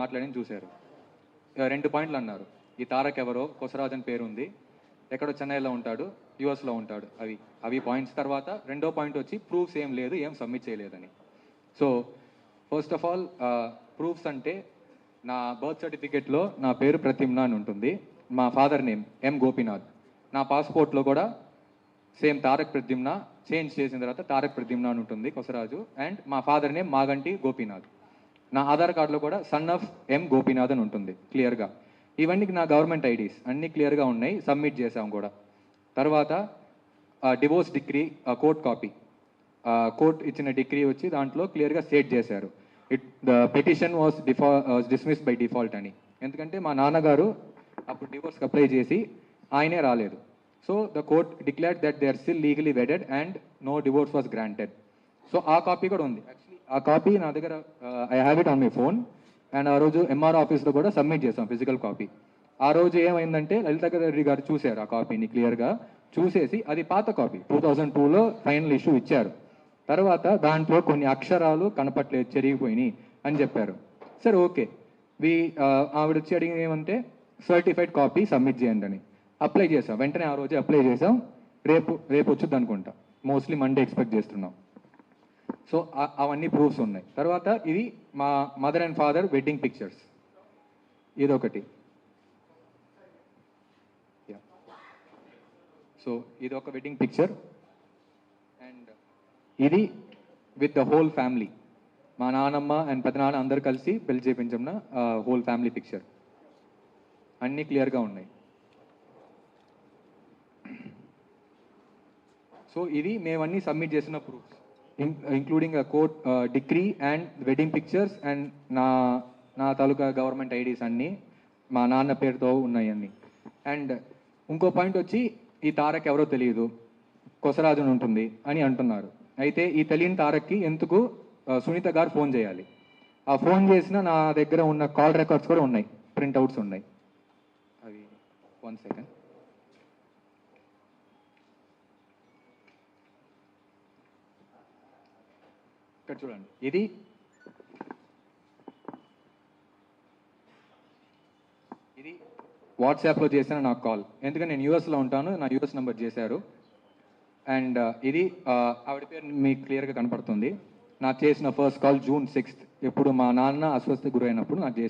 మాట్లాడి చూశారు. రెండు పాయింట్లు అన్నారు. ఈ తారక్ ఎవరో కొసరాజ్ అని పేరు ఉంది ఎక్కడో చెన్నైలో ఉంటాడు యుఎస్లో ఉంటాడు. అవి అవి పాయింట్స్ తర్వాత రెండో పాయింట్ వచ్చి ప్రూఫ్స్ ఏం లేదు ఏం సబ్మిట్ చేయలేదని. So first of all proofs అంటే నా బర్త్ సర్టిఫికేట్లో నా పేరు ప్రతిమ్నా అని ఉంటుంది. మా ఫాదర్ నేమ్ ఎం గోపీనాథ్. నా పాస్పోర్ట్లో కూడా సేమ్ తారక్ ప్రద్యుమ్న చేంజ్ చేసిన తర్వాత తారక్ ప్రద్యుమ్న అని ఉంటుంది కొసరాజు. అండ్ మా ఫాదర్ నేమ్ మాగంటి గోపీనాథ్. నా ఆధార్ కార్డులో కూడా సన్ ఆఫ్ ఎం గోపీనాథ్ అని ఉంటుంది క్లియర్గా ఇవన్నీ నా గవర్నమెంట్ ఐడీస్ అన్నీ క్లియర్గా ఉన్నాయి సబ్మిట్ చేసాం కూడా. తర్వాత divorce decree court copy court ఇచ్చిన డిగ్రీ వచ్చి దాంట్లో క్లియర్గా స్టేట్ చేశారు. ఇట్ ద పిటిషన్ వాస్ డిఫా డిస్మిస్ బై డిఫాల్ట్ అని. ఎందుకంటే మా నాన్నగారు అప్పుడు డివోర్స్కి అప్లై చేసి ఆయనే రాలేదు. So the court declared that they are still legally wedded and no divorce was granted so ఆ కాపీ కూడా ఉంది. యాక్చువల్లీ ఆ కాపీ నా దగ్గర I have it on my phone and ఆ రోజు ఎంఆర్ ఆఫీస్లో కూడా సబ్మిట్ చేసాం ఫిజికల్ కాపీ ఆ రోజు ఏమైందంటే లలిత రెడ్డి గారు చూశారు ఆ కాపీని క్లియర్గా చూసేసి అది పాత కాపీ టూ థౌజండ్ టూలో ఫైనల్ ఇష్యూ ఇచ్చారు. తర్వాత దాంట్లో కొన్ని అక్షరాలు కనపట్లేదు చెరిగిపోయినాయి అని చెప్పారు. సరే ఓకే. వి ఆవిడ వచ్చి అడిగింది ఏమంటే సర్టిఫైడ్ కాపీ సబ్మిట్ చేయండి అని. అప్లై చేసాం వెంటనే ఆ రోజే అప్లై చేసాం రేపు రేపు వచ్చుద్ది అనుకుంటా. మోస్ట్లీ మండే ఎక్స్పెక్ట్ చేస్తున్నాం. సో అవన్నీ ప్రూఫ్స్ ఉన్నాయి. తర్వాత ఇది మా mother and father wedding pictures ఇదొకటి. సో ఇది ఒక వెడ్డింగ్ పిక్చర్ అండ్ ఇది విత్ ద హోల్ ఫ్యామిలీ మా నాన్నమ్మ అండ్ పెద్దనాన్న అందరు కలిసి పెళ్ళి చేయించమ్న హోల్ ఫ్యామిలీ పిక్చర్ అన్నీ క్లియర్గా ఉన్నాయి. సో ఇది మేమన్నీ సబ్మిట్ చేసిన proofs including court decree and wedding pictures and నా నా తాలూకా గవర్నమెంట్ ఐడీస్ అన్నీ మా నాన్న పేరుతో ఉన్నాయి అన్ని. అండ్ ఇంకో పాయింట్ వచ్చి ఈ తారక్ ఎవరో తెలియదు కొసరాజు అని ఉంటుంది అని అంటున్నారు. అయితే ఈ తెలియని తారక్కి ఎందుకు ఆ, సునీత గారు ఫోన్ చేయాలి? ఆ ఫోన్ చేసిన నా దగ్గర ఉన్న కాల్ రికార్డ్స్ కూడా ఉన్నాయి ప్రింట్అవుట్స్ ఉన్నాయి. అవి వన్ సెకండ్ ఇక్కడ చూడండి. ఇది ఇది వాట్సాప్లో చేసిన నాకు కాల్. ఎందుకంటే నేను యూఎస్లో ఉంటాను నా యూఎస్ నెంబర్ చేశారు. అండ్ uh, ఇది uh, ఆవిడ పేరు మీకు క్లియర్గా కనపడుతుంది. నాకు చేసిన ఫస్ట్ కాల్ జూన్ సిక్స్త్ ఎప్పుడు మా నాన్న అస్వస్థ గురైనప్పుడు నాకు చేసిన